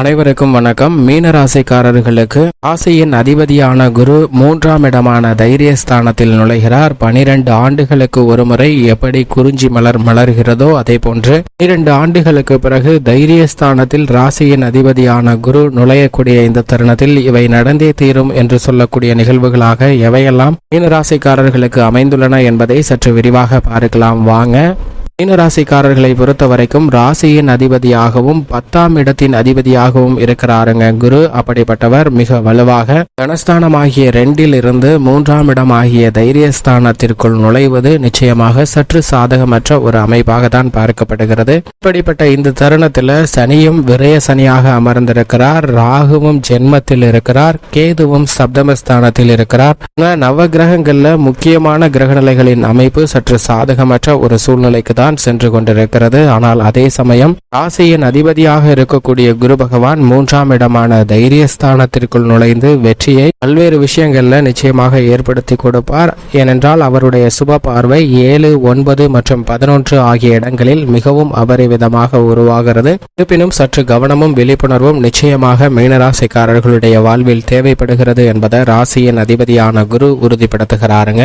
அனைவருக்கும் வணக்கம். மீனராசிக்காரர்களுக்கு ராசியின் அதிபதியான குரு மூன்றாம் இடமான தைரியஸ்தானத்தில் நுழைகிறார். பனிரெண்டு ஆண்டுகளுக்கு ஒருமுறை எப்படி குறிஞ்சி மலர் மலர்கிறதோ அதே போன்று பனிரெண்டு ஆண்டுகளுக்கு பிறகு தைரியஸ்தானத்தில் ராசியின் அதிபதியான குரு நுழையக்கூடிய இந்த தருணத்தில் இவை நடந்தே தீரும் என்று சொல்லக்கூடிய நிகழ்வுகளாக எவையெல்லாம் மீனராசிக்காரர்களுக்கு அமைந்துள்ளன என்பதை சற்று விரிவாக பார்க்கலாம். வாங்க. மீனராசிக்காரர்களை பொறுத்த வரைக்கும் ராசியின் அதிபதியாகவும் பத்தாம் இடத்தின் அதிபதியாகவும் இருக்கிறாருங்க. குரு அப்படிப்பட்டவர் மிக வலுவாக தனஸ்தானமாகிய ரெண்டில் இருந்து மூன்றாம் இடம் ஆகிய தைரியஸ்தானத்திற்குள் நுழைவது நிச்சயமாக சற்று சாதகமற்ற ஒரு அமைப்பாக தான் பார்க்கப்படுகிறது. இப்படிப்பட்ட இந்த தருணத்தில் சனியும் விரய சனியாக அமர்ந்திருக்கிறார். ராகுவும் ஜென்மத்தில் இருக்கிறார். கேதுவும் சப்தமஸ்தானத்தில் இருக்கிறார். நவ கிரகங்கள்ல முக்கியமான கிரகநிலைகளின் அமைப்பு சற்று சாதகமற்ற ஒரு சூழ்நிலைக்கு தான் சென்று கொண்டிருக்கிறது. ஆனால் அதே சமயம் ராசியின் அதிபதியாக இருக்கக்கூடிய குரு பகவான் மூன்றாம் இடமான தைரியஸ்தானத்திற்குள் நுழைந்து வெற்றியை பல்வேறு விஷயங்கள்ல நிச்சயமாக ஏற்படுத்தி கொடுப்பார். ஏனென்றால் அவருடைய சுப பார்வை ஏழு ஒன்பது மற்றும் பதினொன்று ஆகிய இடங்களில் மிகவும் அபரிவிதமாக உருவாகிறது. இருப்பினும் சற்று கவனமும் விழிப்புணர்வும் நிச்சயமாக மீனராசிக்காரர்களுடைய வாழ்வில் தேவைப்படுகிறது என்பதை ராசியின் அதிபதியான குரு உறுதிப்படுத்துகிறாருங்க.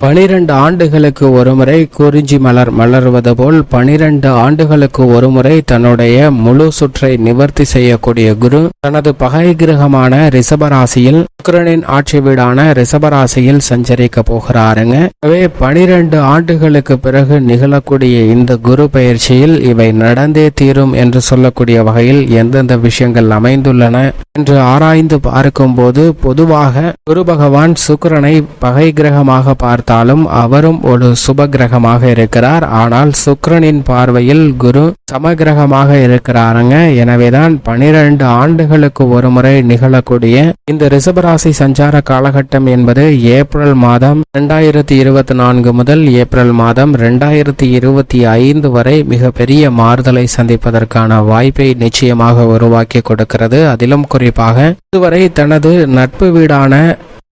பனிரெண்டு ஆண்டுகளுக்கு ஒருமுறை குறிஞ்சி மலர் மலர்வது போல் பனிரெண்டு ஆண்டுகளுக்கு ஒருமுறை தன்னுடைய முழு சுற்றை நிவர்த்தி செய்யக்கூடிய குரு. தனது பகை கிரகமான ரிஷபராசியில் சுக்கரனின் ஆட்சி வீடான ரிஷபராசியில் சஞ்சரிக்க போகிறாருங்க. எனவே பனிரெண்டு ஆண்டுகளுக்கு பிறகு நிகழக்கூடிய இந்த குரு பயிற்சியில் இவை நடந்தே தீரும் என்று சொல்லக்கூடிய வகையில் எந்தெந்த விஷயங்கள் அமைந்துள்ளன என்று ஆராய்ந்து பார்க்கும்போது பொதுவாக குரு பகவான் சுக்கிரனை பகை கிரகமாக பார்த்தாலும் அவரும் ஒரு சுப கிரகமாக இருக்கிறார். ஆனால் சுக்ரனின் பார்வையில் குரு சமகிரகமாக இருக்கிறாருங்க. எனவேதான் பனிரெண்டு ஆண்டுகளுக்கு ஒருமுறை நிகழக்கூடிய இந்த ரிசபராசி சஞ்சார காலகட்டம் என்பது ஏப்ரல் மாதம் இரண்டாயிரத்தி இருபத்தி நான்கு முதல் ஏப்ரல் மாதம் இரண்டாயிரத்தி இருபத்தி ஐந்து வரை மிகப்பெரிய மாறுதலை சந்திப்பதற்கான வாய்ப்பை நிச்சயமாக உருவாக்கி கொடுக்கிறது. அதிலும் குறிப்பாக இதுவரை தனது நட்பு வீடான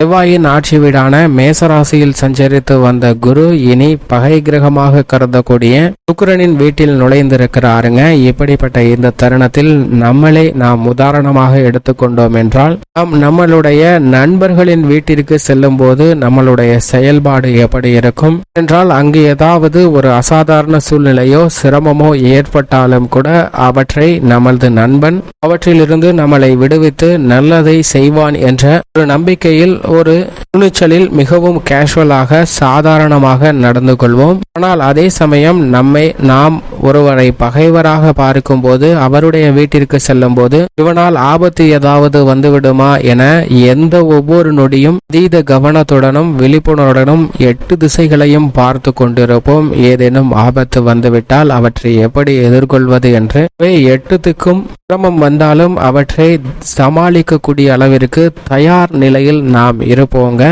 செவ்வாயின் ஆட்சி வீடான மேசராசியில் சஞ்சரித்து வந்த குரு இனி பகை கிரகமாக கருதக்கூடிய சுக்கரனின் வீட்டில் நுழைந்திருக்கிறாருங்க. இப்படிப்பட்ட இந்த தருணத்தில் நம்மளே நாம் உதாரணமாக எடுத்துக்கொண்டோம் என்றால் நாம் நம்மளுடைய நண்பர்களின் வீட்டிற்கு செல்லும் போது நம்மளுடைய செயல்பாடு எப்படி இருக்கும்? என்றால் அங்கு ஏதாவது ஒரு அசாதாரண சூழ்நிலையோ சிரமமோ ஏற்பட்டாலும் கூட அவற்றை நமது நண்பன் அவற்றிலிருந்து நம்மளை விடுவித்து நல்லதை செய்வான் என்ற ஒரு நம்பிக்கையில் ஒரு துணிச்சலில் மிகவும் கேஷுவலாக சாதாரணமாக நடந்து கொள்வோம். ஆனால் அதே சமயம் நம்மை நாம் ஒருவரை பகைவராக பார்க்கும்போது அவருடைய வீட்டிற்கு செல்லும் போது இவனால் ஆபத்து ஏதாவது வந்துவிடுமா? என எந்த ஒவ்வொரு நொடியும் அதீத கவனத்துடனும் விழிப்புணர்வுடனும் எட்டு திசைகளையும் பார்த்து கொண்டிருப்போம். ஏதேனும் ஆபத்து வந்துவிட்டால் அவற்றை எப்படி எதிர்கொள்வது என்று. எட்டுத்துக்கும் சிரமம் வந்தாலும் அவற்றை சமாளிக்கக்கூடிய அளவிற்கு தயார் நிலையில் நாம் இருப்போங்க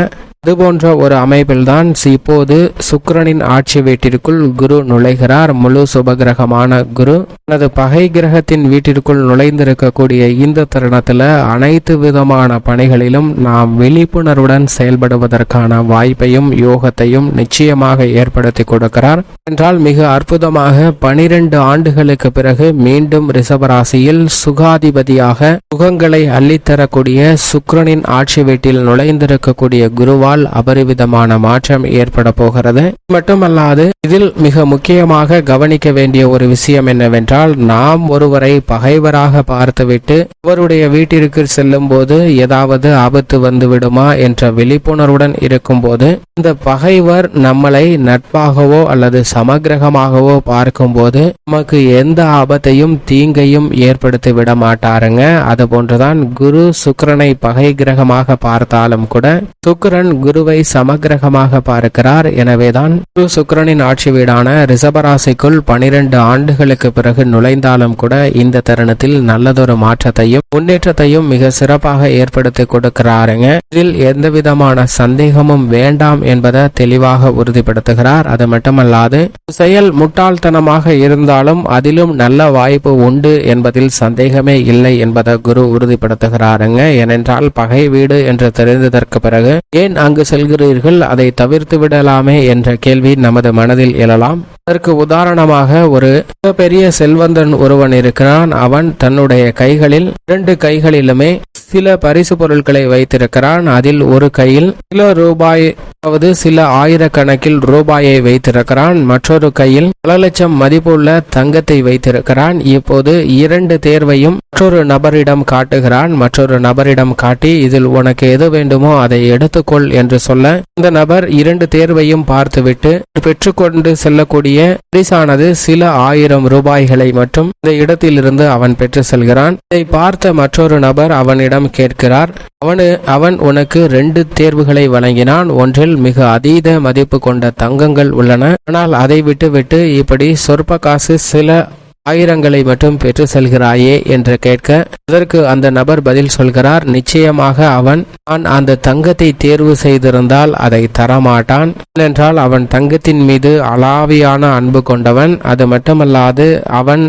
அதுபோன்ற ஒரு அமைப்பில்தான் இப்போது சுக்கரனின் ஆட்சி வீட்டிற்குள் குரு நுழைகிறார். முழு சுபகிரகமான குரு. தனது பகை கிரகத்தின் வீட்டிற்குள் நுழைந்திருக்கக்கூடிய இந்த தருணத்துல அனைத்து விதமான பணிகளிலும் நாம் விழிப்புணர்வுடன் செயல்படுவதற்கான வாய்ப்பையும் யோகத்தையும் நிச்சயமாக ஏற்படுத்தி கொடுக்கிறார். என்றால் மிக அற்புதமாக பனிரெண்டு ஆண்டுகளுக்கு பிறகு மீண்டும் ரிஷபராசியில் சுகாதிபதியாக சுகங்களை அள்ளித்தரக்கூடிய சுக்கரனின் ஆட்சி வீட்டில் நுழைந்திருக்கக்கூடிய குருவா உணவால் அபரிவிதமான மாற்றம் ஏற்பட போகிறது. மட்டுமல்லாது இதில் மிக முக்கியமாக கவனிக்க வேண்டிய ஒரு விஷயம் என்னவென்றால் நாம் ஒருவரை பகைவராக பார்த்துவிட்டு அவருடைய வீட்டிற்கு செல்லும் போது ஏதாவது ஆபத்து வந்து விடுமா என்ற விழிப்புணர்வுடன் இருக்கும்போது இந்த பகைவர் நம்மளை நட்பாகவோ அல்லது சமகிரகமாகவோ பார்க்கும்போது நமக்கு எந்த ஆபத்தையும் தீங்கையும் ஏற்படுத்தி விட மாட்டாருங்க. அது போன்றுதான் குரு சுக்கரனை பகை கிரகமாக பார்த்தாலும் கூட சுக்கிரன் குருவை சமகிரகமாக பார்க்கிறார். எனவேதான் குரு சுக்கரனின் ஆட்சி வீடான ரிசபராசிக்குள் பனிரெண்டு ஆண்டுகளுக்கு பிறகு நுழைந்தாலும் கூட இந்த தருணத்தில் நல்லதொரு மாற்றத்தையும் முன்னேற்றத்தையும் மிக சிறப்பாக ஏற்படுத்தி கொடுக்கிறாருங்க. இதில் எந்த விதமான சந்தேகமும் வேண்டாம் என்பதை தெளிவாக உறுதிப்படுத்துகிறார். அது மட்டுமல்லாது செயல் முட்டாள்தனமாக இருந்தாலும் அதிலும் நல்ல வாய்ப்பு உண்டு என்பதில் சந்தேகமே இல்லை என்பதை குரு உறுதிப்படுத்துகிறாருங்க. ஏனென்றால் பகை வீடு என்று தெரிந்ததற்கு பிறகு ஏன் அங்கு செல்கிறீர்கள்? அதை தவிர்த்து விடலாமே? என்ற கேள்வி நமது மனதில் என்பதில் எழலாம். அதற்கு உதாரணமாக ஒரு பெரிய செல்வந்தன் ஒருவன் இருக்கிறான். அவன் தன்னுடைய கைகளில் இரண்டு கைகளிலுமே சில பரிசு பொருட்களை வைத்திருக்கிறான். அதில் ஒரு கையில் சில ரூபாய் அதாவது சில ஆயிரக்கணக்கில் ரூபாயை வைத்திருக்கிறான். மற்றொரு கையில் பல லட்சம் மதிப்புள்ள தங்கத்தை வைத்திருக்கிறான். இப்போது இரண்டு தேர்வையும் மற்றொரு நபரிடம் காட்டுகிறான். மற்றொரு நபரிடம் காட்டி இதில் உனக்கு எது வேண்டுமோ அதை எடுத்துக்கொள் என்று சொல்ல இந்த நபர் இரண்டு தேர்வையும் பார்த்துவிட்டு பெற்றுக்கொண்டு செல்லக்கூடிய பரிசானது சில ஆயிரம் ரூபாய்களை மட்டும் இந்த இடத்திலிருந்து அவன் பெற்று செல்கிறான். இதை பார்த்த மற்றொரு நபர் அவனிடம் கேட்கிறார். அவனு அவன் உனக்கு ரெண்டு தேர்வுகளை வழங்கினான். ஒன்றில் மிக அதீத மதிப்பு கொண்ட தங்கங்கள் உள்ளன. ஆனால் அதை விட்டுவிட்டு இப்படி சொற்ப காசு சில ஆயிரங்களை மட்டும் பெற்று செல்கிறாயே என்று கேட்க அதற்கு அந்த நபர் பதில் சொல்கிறார் நிச்சயமாக அவன் நான் அந்த தங்கத்தை தேர்வு செய்திருந்தால் அதை தரமாட்டான். ஏனென்றால் அவன் தங்கத்தின் மீது அலாவியான அன்பு கொண்டவன். அது மட்டுமல்லாது அவன்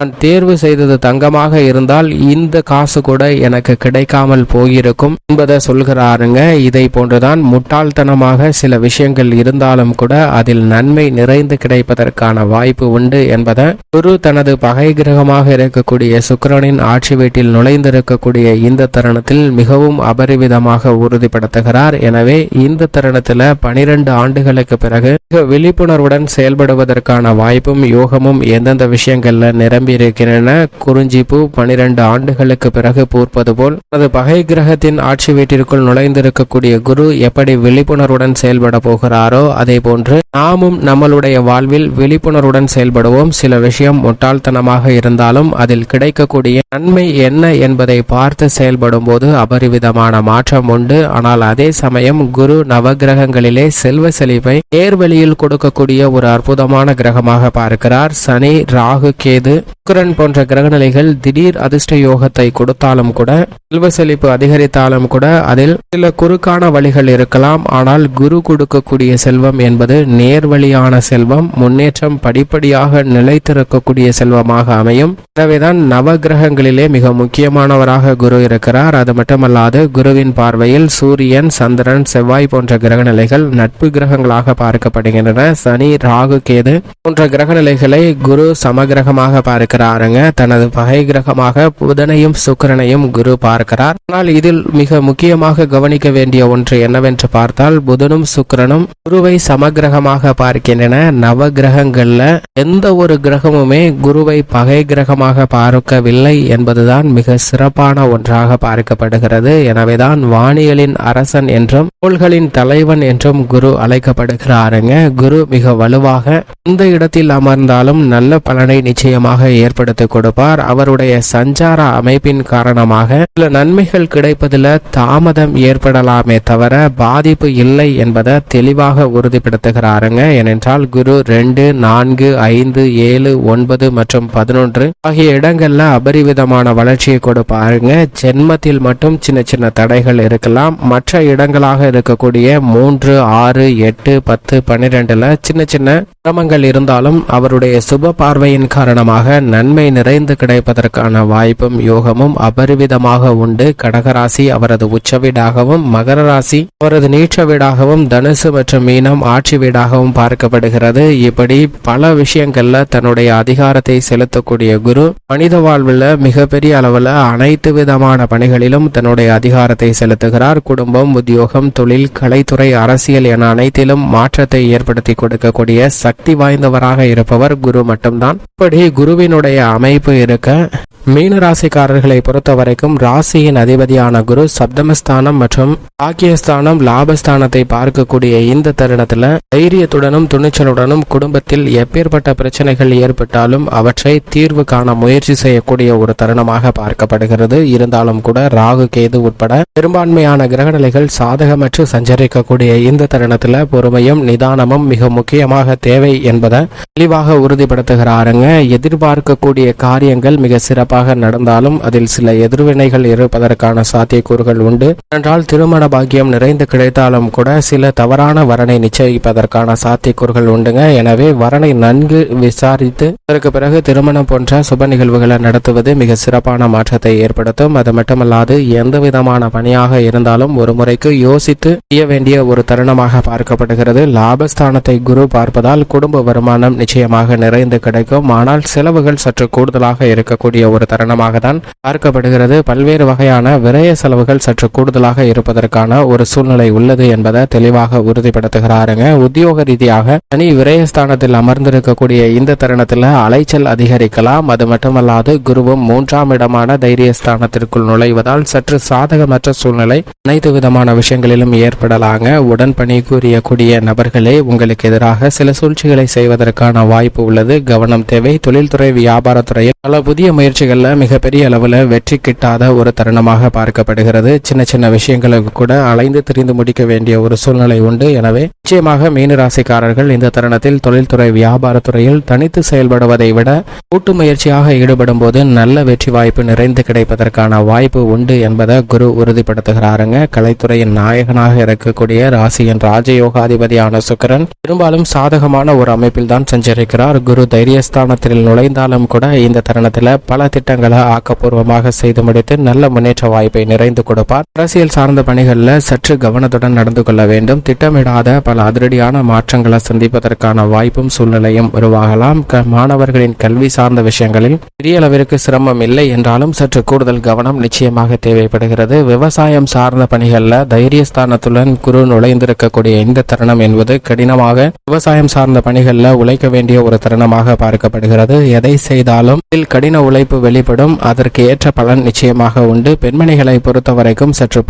நான் தேர்வு செய்தது தங்கமாக இருந்தால் இந்த காசு கூட எனக்கு கிடைக்காமல் போயிருக்கும் என்பதை சொல்கிறாருங்க. இதை போன்றுதான் முட்டாள்தனமாக சில விஷயங்கள் இருந்தாலும் கூட அதில் நன்மை நிறைந்து கிடைப்பதற்கான வாய்ப்பு உண்டு என்பதை குரு தனது பகை கிரகமாக இருக்கக்கூடிய சுக்கரனின் ஆட்சி வீட்டில் நுழைந்திருக்கக்கூடிய இந்த தருணத்தில் மிகவும் அபரிவிதமாக உறுதிப்படுத்துகிறார். எனவே இந்த தருணத்தில் பனிரெண்டு ஆண்டுகளுக்கு பிறகு மிக விழிப்புணர்வுடன் செயல்படுவதற்கான வாய்ப்பும் யோகமும் எந்தெந்த விஷயங்கள்ல நிரம்பி இருக்கின்றன குறிஞ்சிப்பூ பனிரெண்டு ஆண்டுகளுக்கு பிறகு பூர்ப்பது போல் தனது பகை கிரகத்தின் ஆட்சி வீட்டிற்குள் நுழைந்திருக்கக்கூடிய குரு எப்படி விழிப்புணர்வுடன் செயல்பட போகிறாரோ அதே போன்று நாமும் நம்மளுடைய வாழ்வில் விழிப்புணர்வுடன் செயல்படுவோம். சில விஷயம் முட்டாள்தனமாக இருந்தாலும் அதில் கிடைக்கக்கூடிய நன்மை என்ன என்பதை பார்த்து செயல்படும் போது அபரிவிதமான மாற்றம் உண்டு. ஆனால் அதே சமயம் குரு நவகிரகங்களிலே செல்வ செழிப்பை நேர்வழியில் கொடுக்கக்கூடிய ஒரு அற்புதமான கிரகமாக பார்க்கிறார். சனி ராகு கேது சுக்கரன் போன்ற கிரகநிலைகள் திடீர் அதிர்ஷ்ட யோகத்தை கொடுத்தாலும் கூட செல்வ செழிப்பு அதிகரித்தாலும் கூட அதில் சில குறுக்கான வழிகள் இருக்கலாம். ஆனால் குரு கொடுக்கக்கூடிய செல்வம் என்பது நேர்வழியான செல்வம். முன்னேற்றம் படிப்படியாக நிலைத்திருக்கக்கூடிய செல்வமாக அமையும். எனவேதான் நவ கிரகங்களிலே மிக முக்கியமானவராக குரு இருக்கிறார். அது மட்டுமல்லாது குருவின் பார்வையில் சூரியன் சந்திரன் செவ்வாய் போன்ற கிரகநிலைகள் நட்பு கிரகங்களாக பார்க்கப்படுகின்றன. சனி ராகு கேது போன்ற கிரகநிலைகளை குரு சமகிரகமாக பார்க்கிறாருங்க. தனது பகை கிரகமாக புதனையும் சுக்கிரனையும் குரு பார்க்கிறார். ஆனால் இதில் மிக முக்கியமாக கவனிக்க வேண்டிய ஒன்று என்னவென்று பார்த்தால் புதனும் சுக்கிரனும் குருவை சமகிரகமாக பார்க்கின்றன. நவ கிரகங்கள்ல எந்த ஒரு கிரகமுமே குருவை பகை கிரகமாக பார்க்கவில்லை என்பதுதான் மிக சிறப்பான ஒன்றாக பார்க்கப்படுகிறது. எனவேதான் வானியலின் அரசன் என்றும் கோள்களின் தலைவன் என்றும் குரு அழைக்கப்படுகிறாருங்க. குரு மிக வலுவாக எந்த இடத்தில் அமர்ந்தாலும் நல்ல பலனை நிச்சயமாக ஏற்படுத்தி கொடுப்பார். அவருடைய சஞ்சார அமைப்பின் காரணமாக சில நன்மைகள் கிடைப்பதில் தாமதம் ஏற்படலாமே தவிர பாதிப்பு இல்லை என்பதை தெளிவாக உறுதிப்படுத்துகிறாருங்க. ஏனென்றால் குரு ரெண்டு நான்கு ஐந்து ஏழு ஒன்பது மற்றும் பதினொன்று ஆகிய இடங்கள்ல அபரிவிதமான வளர்ச்சியை கொடுப்பாருங்க. ஜென்மத்தில் மட்டும் சின்ன சின்ன தடைகள் இருக்கலாம். மற்ற இடங்களாக இருக்கக்கூடிய மூன்று ஆறு எட்டு பத்து பன்னிரெண்டுல சின்ன சின்ன சிரமங்கள் இருந்தாலும் அவருடைய சுப பார்வையின் காரணமாக நன்மை நிறைந்து கிடைப்பதற்கான வாய்ப்பும் யோகமும் அபரிவிதமாக உண்டு. கடகராசி அவரது உச்ச வீடாகவும் மகர ராசி அவரது நீச்ச வீடாகவும் தனுசு மற்றும் மீனம் ஆட்சி வீடாகவும் பார்க்கப்படுகிறது. இப்படி பல விஷயங்கள்ல தன்னுடைய அதிகாரத்தை செலுத்தக்கூடிய குரு மனித வாழ்வில் மிகப்பெரிய அளவில் அனைத்து விதமான பணிகளிலும் தன்னுடைய அதிகாரத்தை செலுத்துகிறார். குடும்பம் உத்தியோகம் தொழில் கலைத்துறை அரசியல் என அனைத்திலும் மாற்றத்தை ஏற்படுத்தி கொடுக்கக்கூடிய சக்தி வாய்ந்தவராக இருப்பவர் குரு மட்டும்தான். இப்படி குருவினுடைய அமைப்பு இருக்க மீன ராசிக்காரர்களை பொறுத்த வரைக்கும் ராசியின் அதிபதியான குரு சப்தமஸ்தானம் மற்றும் பாக்கியஸ்தானம் லாபஸ்தானத்தை பார்க்கக்கூடிய இந்த தருணத்துல தைரியத்துடனும் துணிச்சலுடனும் குடும்பத்தில் எப்பேற்பட்ட பிரச்சனைகள் ஏற்பட்டாலும் அவற்றை தீர்வு காண முயற்சி செய்யக்கூடிய ஒரு தருணமாக பார்க்கப்படுகிறது. இருந்தாலும் கூட ராகு கேது உட்பட பெரும்பான்மையான கிரகநிலைகள் சாதகமற்று சஞ்சரிக்கக்கூடிய இந்த தருணத்துல பொறுமையும் நிதானமும் மிக முக்கியமாக தேவை என்பதை தெளிவாக உறுதிப்படுத்துகிறாருங்க. எதிர்பார்க்கக்கூடிய காரியங்கள் மிக சிறப்பாக சிறப்பாக நடந்தாலும் அதில் சில எதிர்வினைகள் இருப்பதற்கான சாத்தியக்கூறுகள் உண்டு. என்றால் திருமண பாக்கியம் நிறைந்து கிடைத்தாலும் கூட சில தவறான வரனை நிச்சயிப்பதற்கான சாத்தியக்கூறுகள் உண்டுங்க. எனவே வரனை நன்கு விசாரித்து அதற்கு பிறகு திருமணம் போன்ற சுப நிகழ்வுகளை நடத்துவது மிக சிறப்பான மாற்றத்தை ஏற்படுத்தும். அது மட்டுமல்லாது எந்த விதமான பணியாக இருந்தாலும் ஒரு முறைக்கு யோசித்து செய்ய வேண்டிய ஒரு தருணமாக பார்க்கப்படுகிறது. லாபஸ்தானத்தை குரு பார்ப்பதால் குடும்ப வருமானம் நிச்சயமாக நிறைந்து கிடைக்கும். ஆனால் செலவுகள் சற்று கூடுதலாக இருக்கக்கூடிய ஒரு தருணமாக தான் பார்க்கப்படுகிறது. பல்வேறு வகையான விரய செலவுகள் சற்று கூடுதலாக இருப்பதற்கான ஒரு சூழ்நிலை உள்ளது என்பதை தெளிவாக உறுதிப்படுத்துகிறாருங்க. உத்தியோக ரீதியாக தனி விரயஸ்தானத்தில் அமர்ந்திருக்கக்கூடிய இந்த தருணத்தில் அலைச்சல் அதிகரிக்கலாம். அது மட்டுமல்லாது குருவும் மூன்றாம் இடமான தைரியஸ்தானத்திற்குள் நுழைவதால் சற்று சாதகமற்ற சூழ்நிலை அனைத்து விதமான விஷயங்களிலும் ஏற்படலாங்க. உடன் பணிபுரியக்கூடிய நபர்களே உங்களுக்கு எதிராக சில சூழ்ச்சிகளை செய்வதற்கான வாய்ப்பு உள்ளது. கவனம் தேவை. தொழில்துறை வியாபாரத்துறையில் பல புதிய முயற்சிகளில் மிகப்பெரிய அளவில் வெற்றி கிட்டாத ஒரு தருணமாக பார்க்கப்படுகிறது. சின்ன சின்ன விஷயங்களுக்கு கூட அலைந்து திரிந்து முடிக்க வேண்டிய ஒரு சூழ்நிலை உண்டு. எனவே நிச்சயமாக மீனராசிக்காரர்கள் இந்த தருணத்தில் தொழில்துறை வியாபாரத்துறையில் தனித்து செயல்படுவதை விட கூட்டு முயற்சியாக ஈடுபடும் போது நல்ல வெற்றி வாய்ப்பு நிறைந்து கிடைப்பதற்கான வாய்ப்பு உண்டு என்பதை குரு உறுதிப்படுத்துகிறாருங்க. கலைத்துறையின் நாயகனாக இருக்கக்கூடிய ராசியின் ராஜயோகாதிபதியான சுக்கிரன் பெரும்பாலும் சாதகமான ஒரு அமைப்பில் தான் சென்றிருக்கிறார் குரு தைரியஸ்தானத்தில் நுழைந்தாலும் கூட இந்த தருணத்தில் பல திட்டங்களை ஆக்கப்பூர்வமாக செய்து முடித்து நல்ல முன்னேற்ற வாய்ப்பை நிறைந்து கொடுப்பார். அரசியல் சார்ந்த பணிகளில் சற்று கவனத்துடன் நடந்து கொள்ள வேண்டும். திட்டமிடாத பல அதிரடியான மாற்றங்களை சந்திப்பதற்கான வாய்ப்பும் சூழ்நிலையும் உருவாகலாம். மாணவர்களின் கல்வி சார்ந்த விஷயங்களில் பெரிய அளவிற்கு சிரமம் இல்லை என்றாலும் சற்று கூடுதல் கவனம் நிச்சயமாக தேவைப்படுகிறது. விவசாயம் சார்ந்த பணிகளில் தைரியஸ்தானத்துடன் குரு நுழைந்திருக்கக்கூடிய இந்த தருணம் என்பது கடினமாக விவசாயம் சார்ந்த பணிகளில் உழைக்க வேண்டிய ஒரு தருணமாக பார்க்கப்படுகிறது. எதை செய்தாலும் இதில் கடின உழைப்பு வெளிப்படும். அதற்கு ஏற்ற பலன் நிச்சயமாக உண்டு. பெண்மணிகளை பொறுத்த வரைக்கும் சற்று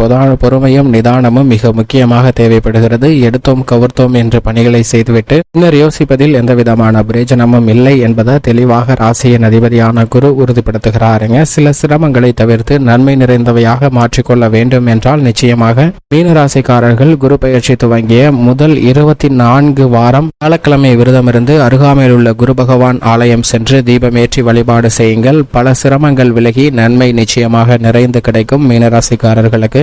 பொறுமையும் நிதானமும் மிக முக்கியமாக தேவைப்படுகிறது. எடுத்தோம் கவர்த்தோம் என்று பணிகளை செய்துவிட்டு பின்னர் யோசிப்பதில் எந்த விதமான பிரயோஜனமும் இல்லை என்பதை தெளிவாக ராசியின் அதிபதியான குரு உறுதிப்படுத்துகிறாருங்க. சில சிரமங்களை தவிர்த்து நன்மை நிறைந்தவையாக மாற்றிக்கொள்ள வேண்டும் என்றால் நிச்சயமாக மீனராசிக்காரர்கள் குரு பயிற்சி துவங்கிய முதல் இருபத்தி நான்கு வாரம் வியாழக்கிழமை விரதமிருந்து அருகாமையில் உள்ள குரு பகவான் ஆலயம் சென்று தீபமேற்றி வழிபாடு செய்யுங்கள். பல சிரமங்கள் விலகி நன்மை நிச்சயமாக நிறைந்து கிடைக்கும் மீனராசிக்காரர்களுக்கு.